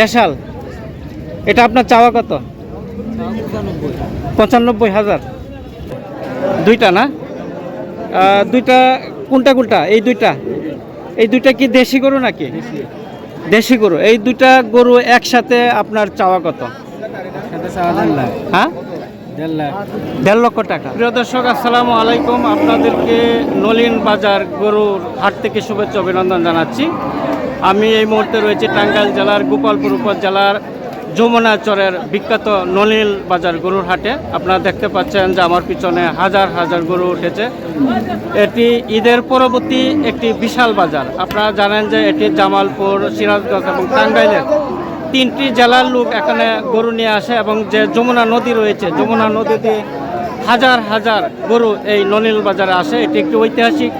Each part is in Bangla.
দেশাল এটা আপনার চাওয়া কত? পঁচানব্বই হাজার। দুইটা না? দুইটা কোনটা কোনটা? এই দুইটা? এই দুইটা কি দেশি গরু নাকি? দেশি গরু। এই দুইটা গরু একসাথে আপনার চাওয়া কত? হ্যাঁ? দেড় লক্ষ টাকা। প্রিয় দর্শক আসসালামু আলাইকুম। আপনাদেরকে নলিন বাজার গরুর হাট থেকে শুভেচ্ছা অভিনন্দন জানাচ্ছি। আমি এই মুহূর্তে রয়েছে টাঙ্গাইল জেলার গোপালপুর উপজেলার যমুনা চরের বিখ্যাত নলিন বাজার গরুর হাটে। আপনারা দেখতে পাচ্ছেন যে আমার পিছনে হাজার হাজার গরু উঠেছে। এটি ঈদের পরবর্তী একটি বিশাল বাজার। আপনারা জানেন যে এটি জামালপুর, সিরাজগঞ্জ এবং টাঙ্গাইলের তিনটি জেলার লোক এখানে গরু নিয়ে আসে এবং যে যমুনা নদী রয়েছে, যমুনা নদীতে হাজার হাজার গরু এই নলিল বাজারে আসে। এটি একটি ঐতিহাসিক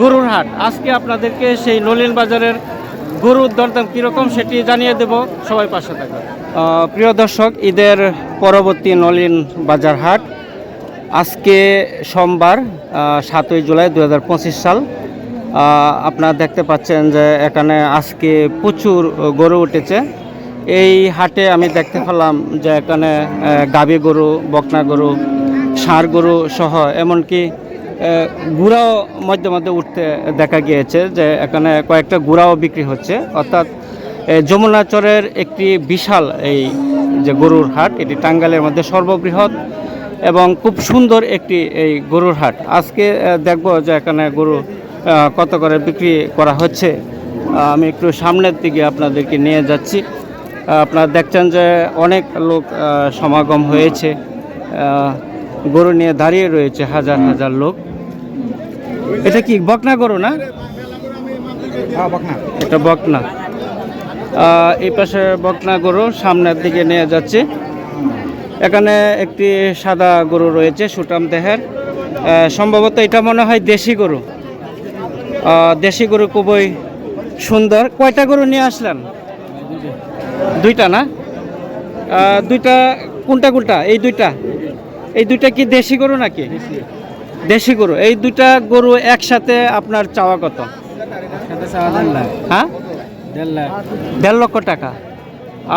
গরুর হাট। আজকে আপনাদেরকে সেই নলিল বাজারের গরুর দরদাম কীরকম সেটি জানিয়ে দেব। সবাই পাশে থাকবে। প্রিয় দর্শক, ঈদের পরবর্তী নলিন বাজার হাট আজকে সোমবার সাতই জুলাই দু হাজার পঁচিশ সাল। আপনারা দেখতে পাচ্ছেন যে এখানে আজকে প্রচুর গরু উঠেছে। এই হাটে আমি দেখতে পেলাম যে এখানে গাভী গরু, বকনা গরু, ষাঁড় গরু সহ, এমনকি গুড়াও মধ্যে মধ্যে উঠতে দেখা গিয়েছে যে এখানে কয়েকটা গুড়াও বিক্রি হচ্ছে। অর্থাৎ এ, যমুনা চরের একটি বিশাল এই যে গরুর হাট এটি টাঙ্গালের মধ্যে সর্ববৃহৎ এবং খুব সুন্দর একটি এই গরুর হাট। আজকে দেখব যে এখানে গরু কত করে বিক্রি করা হচ্ছে। আমি একটু সামনের দিকে আপনাদেরকে নিয়ে যাচ্ছি। আপনারা দেখছেন যে অনেক লোক সমাগম হয়েছে। গরু নিয়ে দাঁড়িয়ে রয়েছে হাজার হাজার লোক। এটা কি বকনা গরু না? এটা বকনা। এই পাশে বকনা গরু সামনের দিকে নিয়ে যাচ্ছে। এখানে একটি সাদা গরু রয়েছে সুটাম দেহের। সম্ভবত এটা মনে হয় দেশি গরু। দেশি গরু খুবই সুন্দর। কয়টা গরু নিয়ে আসলেন? দুইটা না? দুইটা কোনটা কোনটা? এই দুইটা? এই দুইটা কি দেশি গরু নাকি? দেশি। গরু। এই দুইটা গরু একসাথে আপনার চাওয়া কত? হ্যাঁ? দেড় লক্ষ টাকা।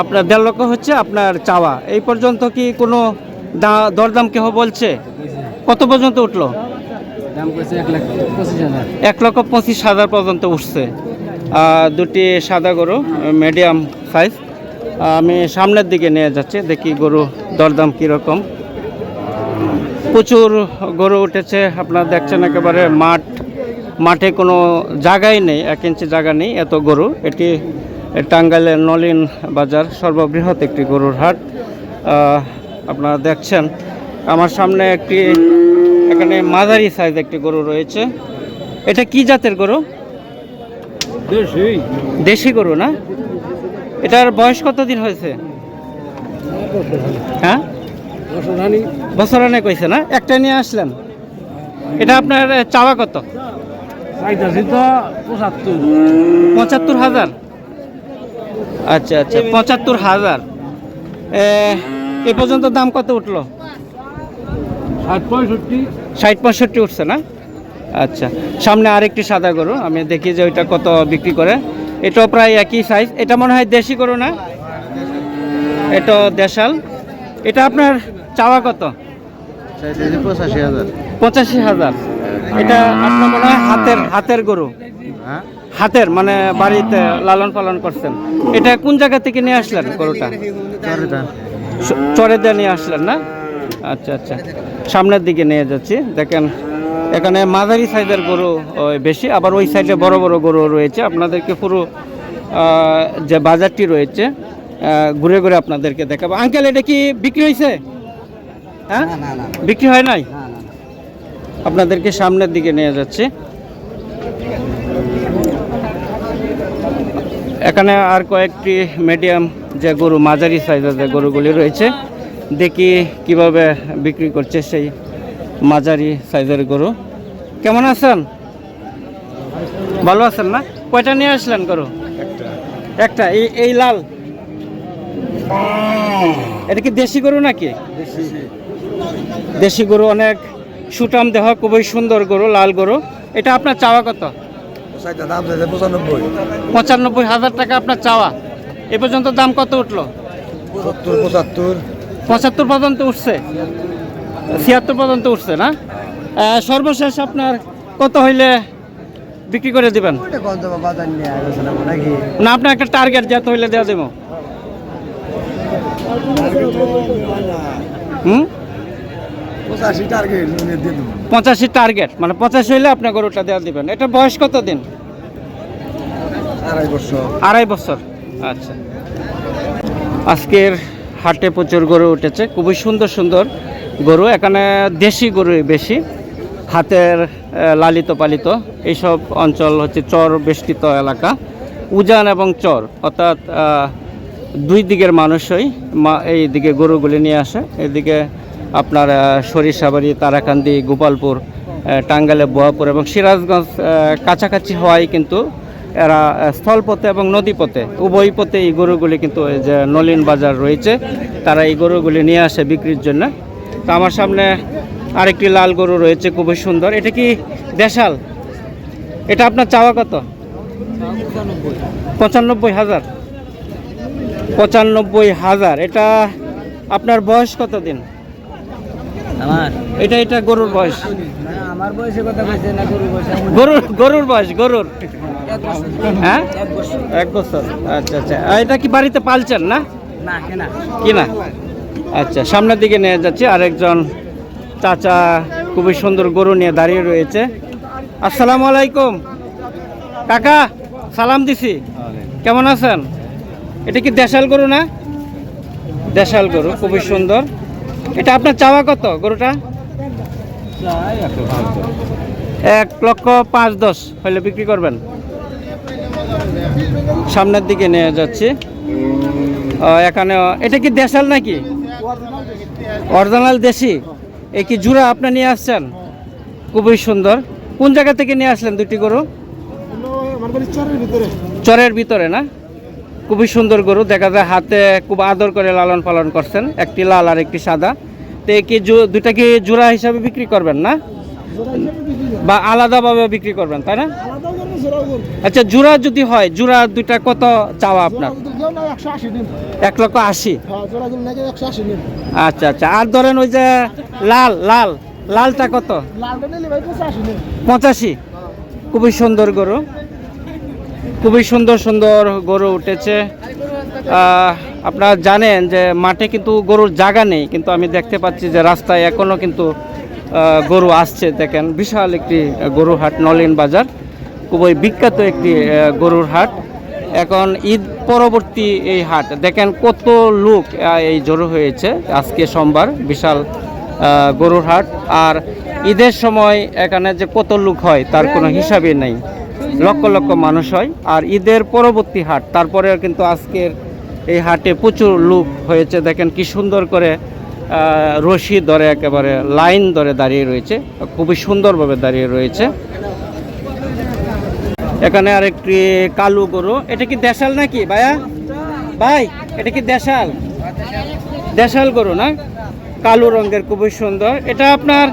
আপনার দেড় লক্ষ হচ্ছে আপনার চাওয়া। এই পর্যন্ত কি কোনো দরদাম কেহ বলছে? কত পর্যন্ত উঠল? এক লক্ষ পঁচিশ হাজার পর্যন্ত উঠছে। দুটি সাদা গরু মিডিয়াম সাইজ আমি সামনের দিকে নিয়ে যাচ্ছি দেখি গরু দরদাম কীরকম। প্রচুর গরু উঠেছে আপনারা দেখছেন একেবারে মাঠ মাঠে কোনো জায়গাই নেই এক ইঞ্চি জায়গা নেই এত গরু। এটি টাঙ্গাইলের নলিন বাজার সর্ববৃহৎ একটি গরুর হাট। আপনারা দেখছেন আমার সামনে একটি এখানে মাঝারি সাইজ একটি গরু রয়েছে। এটা কি জাতের গরু? দেশি। গরু না? এটার বয়স কতদিন হয়েছে? হ্যাঁ? বছর অনেক হয়েছে না? একটা নিয়ে আসলেন। এটা আপনার চাওয়া কত? পঁচাত্তর। হাজার? আচ্ছা আচ্ছা পঁচাত্তর হাজার। এ পর্যন্ত দাম কত উঠল? ষাট পঁয়ষট্টি। উঠছে না? আচ্ছা সামনে আরেকটি সাদা গরু আমি দেখি যে ওইটা কত বিক্রি করে। এটাও প্রায় একই সাইজ এটা মনে হয় দেশি গরু না? এটা দেশাল। এটা আপনার চাওয়া কত? পঁচাশি হাজার। পঁচাশি হাজার এটা আপনার মনে হয় হাতের হাতের গরু? হ্যাঁ? হাতের মানে বাড়িতে লালন পালন করছেন। এটা কোন জায়গা থেকে নিয়ে আসলেন গরুটা? চরে দিয়ে নিয়ে আসলেন না? আচ্ছা আচ্ছা। সামনের দিকে নিয়ে যাচ্ছি। দেখেন এখানে মাঝারি সাইজের গরু ওই, বেশি আবার ওই সাইডে বড় বড় গরু রয়েছে। আপনাদেরকে পুরো যে বাজারটি রয়েছে ঘুরে ঘুরে আপনাদেরকে দেখাবো। আঙ্কেল এটা কি বিক্রি হয়েছে? হ্যাঁ? না না বিক্রি হয় নাই? আপনাদেরকে সামনের দিকে নিয়ে যাচ্ছি। এখানে আর কয়েকটি মিডিয়াম যে গরু মাঝারি সাইজের যে গরুগুলি রয়েছে দেখি কীভাবে বিক্রি করছে সেই মাঝারি সাইজের গরু। কেমন আছেন? ভালো আছেন না? কয়টা নিয়ে আসলেন গরু? একটা। এই এই লাল? এটা কি দেশি গরু নাকি? দেশি গরু অনেক সুটাম দেহ খুবই সুন্দর গরু লাল গরু। এটা আপনার চাওয়া কত? পঁচানব্বই। হাজার টাকা আপনার চাওয়া। এ পর্যন্ত দাম কত উঠল? পঁচাত্তর। পঁচাত্তর পর্যন্ত উঠছে? ছিয়াত্তর পর্যন্ত উঠছে না? সর্বশেষ আপনার কত হইলে বিক্রি করে দিবেন? না আপনার একটা টার্গেট যত হইলে দেওয়া দেবো। হুম? পঁচাশি টার্গেট পঁচাশি টার্গেট মানে পঁচাশি হইলে আপনার গরুটা দেওয়া দিবেন। এটা বয়স কত দিন? আড়াই বছর। আড়াই বছর। আচ্ছা। আজকের হাটে প্রচুর গরু উঠেছে খুবই সুন্দর সুন্দর গরু এখানে দেশি গরু বেশি। হাতের লালিত পালিত এইসব অঞ্চল হচ্ছে চর বেষ্টিত এলাকা। উজান এবং চর অর্থাৎ দুই দিকের মানুষই মা এই দিকে গরুগুলি নিয়ে আসে। এদিকে আপনার সরিষাবাড়ি তারাকান্দি গোপালপুর আহ, টাঙ্গাইলে বোয়াপুর এবং সিরাজগঞ্জ কাছাকাছি হওয়ায় কিন্তু এরা স্থলপথে এবং নদীপথে উভয় পথে এই গরুগুলি কিন্তু যে নলিন বাজার রয়েছে তারা এই গরুগুলি নিয়ে আসে বিক্রির জন্য। তো আমার সামনে আরেকটি লাল গরু রয়েছে খুবই সুন্দর। এটা কি দেশাল? এটা আপনার চাওয়া কত? পঁচানব্বই হাজার। পঁচানব্বই হাজার। এটা আপনার বয়স কত দিন আমার? এটা এটা গরুর বয়স। আমার বয়সে কথা কইছে না গরু বয়সে। গরুর গরুর বয়স গরুর। হ্যাঁ? এক বছর। আচ্ছা আচ্ছা। এটা কি বাড়িতে পালছেন না? না কেনা। কি না? আচ্ছা সামনের দিকে নিয়ে যাচ্ছি। আরেকজন চাচা খুবই সুন্দর গরু নিয়ে দাঁড়িয়ে রয়েছে। আসসালামু আলাইকুম। কাকা সালাম দিছি। কেমন আছেন? এটা কি দেশাল গরু না? দেশাল গরু খুবই সুন্দর। এটা আপনার চাওয়া কত গরুটা? এক লক্ষ পাঁচ দশ হইলে বিক্রি করবেন। সামনের দিকে নিয়ে যাচ্ছি। এখানে এটা কি দেশাল নাকি? অরিজিনাল দেশি? এই কি জুড়া আপনি নিয়ে আসছেন? খুবই সুন্দর। কোন জায়গা থেকে নিয়ে আসলেন দুটি গরু? চরের ভিতরে না? খুবই সুন্দর গরু। দেখা যায় হাতে খুব আদর করে লালন পালন করছেন। একটি লাল আর একটি সাদা। তো কি দুটা কি জোড়া হিসাবে বিক্রি করবেন না? বা আলাদাভাবে বিক্রি করবেন তাই না? আচ্ছা জোড়া যদি হয় জোড়া দুইটা কত চাওয়া আপনার? এক লক্ষ আশি? আচ্ছা আচ্ছা। আর ধরেন ওই যে লাল লাল লালটা কত? পঁচাশি। খুবই সুন্দর গরু। খুবই সুন্দর সুন্দর গরু উঠেছে। আপনারা জানেন যে মাঠে কিন্তু গরুর জায়গা নেই, কিন্তু আমি দেখতে পাচ্ছি যে রাস্তায় এখনও কিন্তু গরু আসছে। দেখেন, বিশাল একটি গরুর হাট, নলিন বাজার। খুবই বিখ্যাত একটি গরুর হাট। এখন ঈদ পরবর্তী এই হাট। দেখেন কত লোক এই জড়ো হয়েছে আজকে সোমবার, বিশাল গরুর হাট। আর ঈদের সময় এখানে যে কত লোক হয়, তার কোনো হিসাবই নেই। লক্ষ লক্ষ মানুষ হয়। আর ঈদের পরবর্তী হাট, তারপরে কিন্তু আজকের এই হাটে প্রচুর লোক হয়েছে। দেখেন কি সুন্দর করে রশি ধরে একেবারে, লাইন ধরে দাঁড়িয়ে রয়েছে। খুবই সুন্দরভাবে দাঁড়িয়ে রয়েছে। এখানে আরেকটি কালু গরু। এটা কি দেশাল নাকি ভাইয়া? ভাই, এটা কি দেশাল? দেশাল গরু না? কালো রঙের, খুবই সুন্দর। এটা আপনার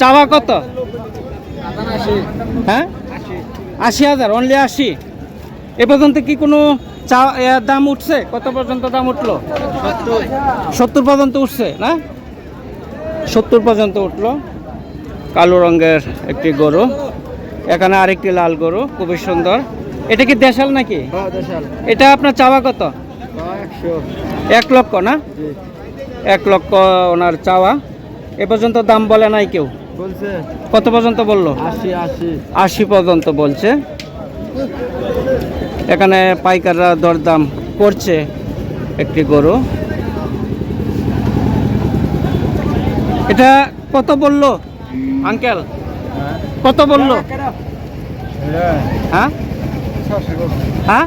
চাওয়া কত? হ্যাঁ? আশি হাজার অনলি আশি। এ পর্যন্ত কি কোনো চা দাম উঠছে? কত পর্যন্ত দাম উঠল? সত্তর পর্যন্ত উঠছে না? সত্তর পর্যন্ত উঠল। কালো রঙের একটি গরু এখানে আরেকটি লাল গরু খুবই সুন্দর। এটা কি দেশাল নাকি? এটা আপনার চাওয়া কত? এক লক্ষ না? এক লক্ষ ওনার চাওয়া। এ পর্যন্ত দাম বলে নাই কেউ। কত পর্যন্ত বলল? আশি পর্যন্ত বলছে। এখানে পাইকাররা দরদাম করছে একটি গরু। এটা কত বলল? আঙ্কেল কত বলল? হ্যাঁ? হ্যাঁ?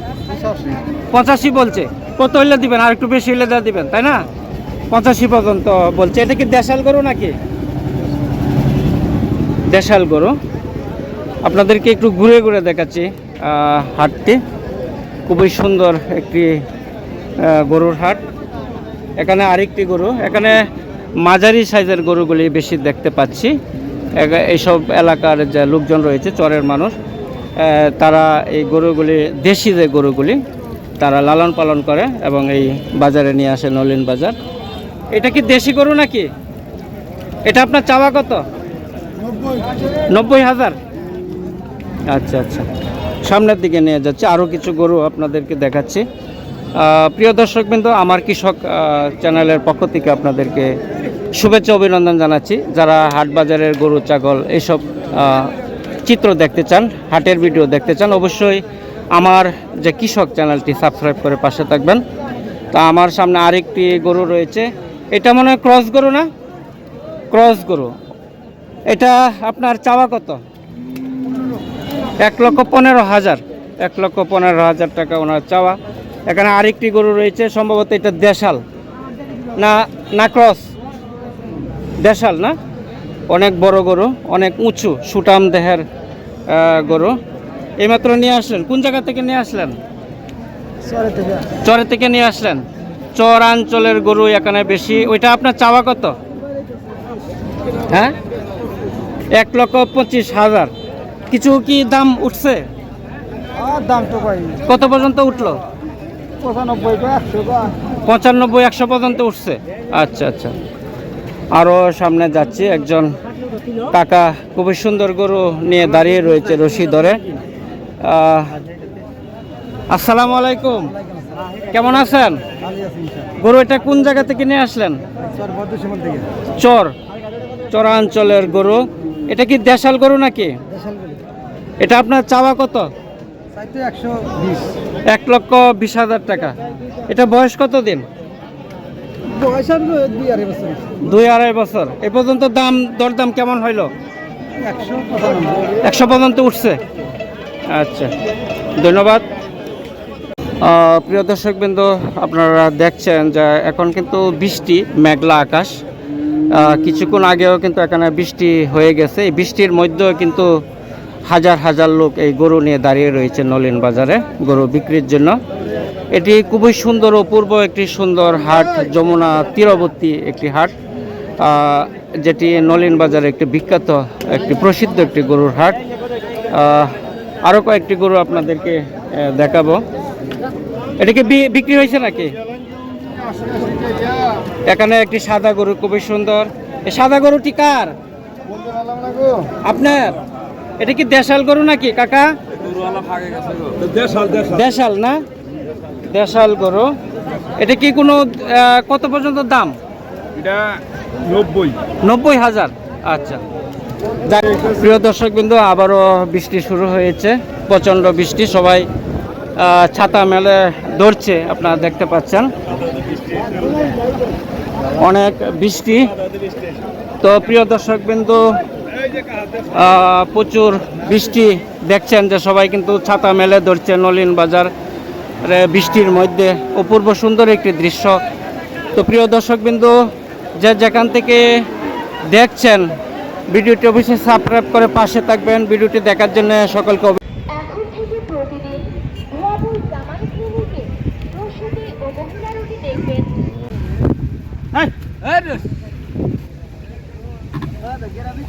পঁচাশি বলছে। কত হইলে দিবেন? আর একটু বেশি হইলে দেওয়া দিবেন তাই না? পঁচাশি পর্যন্ত বলছে। এটা কি দেশাল গরু নাকি? দেশাল গরু। আপনাদেরকে একটু ঘুরে ঘুরে দেখাচ্ছি হাটটি। খুবই সুন্দর একটি গরুর হাট। এখানে আরেকটি গরু, এখানে মাঝারি সাইজের গরুগুলি বেশি দেখতে পাচ্ছি। এইসব এলাকার যে লোকজন রয়েছে, চরের মানুষ তারা এই গরুগুলি, দেশি যে গরুগুলি, তারা লালন পালন করে এবং এই বাজারে নিয়ে আসে নলিন বাজার। এটা কি দেশি গরু নাকি? এটা আপনার চাওয়া কত? নব্বই হাজার? আচ্ছা আচ্ছা। সামনের দিকে নিয়ে যাচ্ছে। আরও কিছু গরু আপনাদেরকে দেখাচ্ছি। প্রিয় দর্শক বিন্দু আমার কৃষক চ্যানেলের পক্ষ থেকে আপনাদেরকে শুভেচ্ছা, অভিনন্দন জানাচ্ছি। যারা হাট বাজারের গরু, ছাগল এইসব চিত্র দেখতে চান, হাটের ভিডিও দেখতে চান, অবশ্যই আমার যে কৃষক চ্যানেলটি সাবস্ক্রাইব করে পাশে থাকবেন। তা আমার সামনে আরেকটি গরু রয়েছে। এটা মনে হয় ক্রস গরু না? ক্রস গরু। এটা আপনার চাওয়া কত? এক লক্ষ পনেরো হাজার। এক লক্ষ পনেরো হাজার টাকা ওনার চাওয়া। এখানে আরেকটি গরু রয়েছে সম্ভবত এটা দেশাল। না না ক্রস। দেশাল না? অনেক বড় গরু অনেক উঁচু সুটাম দেহের গরু। এইমাত্র নিয়ে আসলেন? কোন জায়গা থেকে নিয়ে আসলেন? চরে থেকে। নিয়ে আসলেন? চরাঞ্চলের গরু এখানে বেশি। ওইটা আপনার চাওয়া কত? হ্যাঁ? এক লক্ষ পঁচিশ হাজার। কিছু কি দাম উঠছে? দাম তো কত পর্যন্ত উঠল? পঁচানব্বই একশো পর্যন্ত উঠছে। আচ্ছা আচ্ছা। আরও সামনে যাচ্ছি। একজন কাকা খুবই সুন্দর গরু নিয়ে দাঁড়িয়ে রয়েছে রশি ধরে। আসসালামু আলাইকুম। কেমন আছেন? গরু এটা কোন জায়গা থেকে নিয়ে আসলেন? চর চরাঞ্চলের গরু। এটা কি দেশাল গরু নাকি? এটা আপনার চাওয়া কত? একশো এক লক্ষ বিশ হাজার টাকা। এটা বয়স কত দিন দুই আড়াই বছর। এ পর্যন্ত দাম দরদাম কেমন হইল? একশো পর্যন্ত উঠছে? আচ্ছা ধন্যবাদ। প্রিয় দর্শকবৃন্দ আপনারা দেখছেন যে এখন কিন্তু বৃষ্টি মেঘলা আকাশ। কিছুক্ষণ আগেও কিন্তু এখানে বৃষ্টি হয়ে গেছে। এই বৃষ্টির মধ্যেও কিন্তু হাজার হাজার লোক এই গরু নিয়ে দাঁড়িয়ে রয়েছে নলিন বাজারে, গরু বিক্রির জন্য। এটি খুবই সুন্দর অপূর্ব একটি সুন্দর হাট, যমুনা তীরবর্তী একটি হাট যেটি নলিন বাজারে একটি বিখ্যাত, একটি প্রসিদ্ধ একটি গরুর হাট। আরও কয়েকটি গরু আপনাদেরকে দেখাবো। এটা কি বিক্রি হয়েছে নাকি? এখানে একটি সাদা গরু খুবই সুন্দর। এই সাদা গরুটি কার? আপনার? এটা কি দেশাল গরু নাকি কাকা? দেশাল না? দেশাল গরু। এটা কি কোনো কত পর্যন্ত দাম? এটা নব্বই। নব্বই হাজার। আচ্ছা। প্রিয় দর্শক বিন্দু আবারও বৃষ্টি শুরু হয়েছে। প্রচণ্ড বৃষ্টি সবাই ছাতা মেলে ধরছে আপনারা দেখতে পাচ্ছেন। অনেক বৃষ্টি। তো প্রিয় দর্শক বিন্দু প্রচুর বৃষ্টি দেখছেন যে সবাই কিন্তু ছাতা মেলে ধরছে নলিন বাজার বৃষ্টির মধ্যে। অপূর্ব সুন্দর একটি দৃশ্য। তো প্রিয় দর্শক বিন্দু যে যেখান থেকে দেখছেন, ভিডিওটি অবশ্যই সাবস্ক্রাইব করে পাশে থাকবেন। ভিডিওটি দেখার জন্য সকলকে Hadi. Hadi gel abi.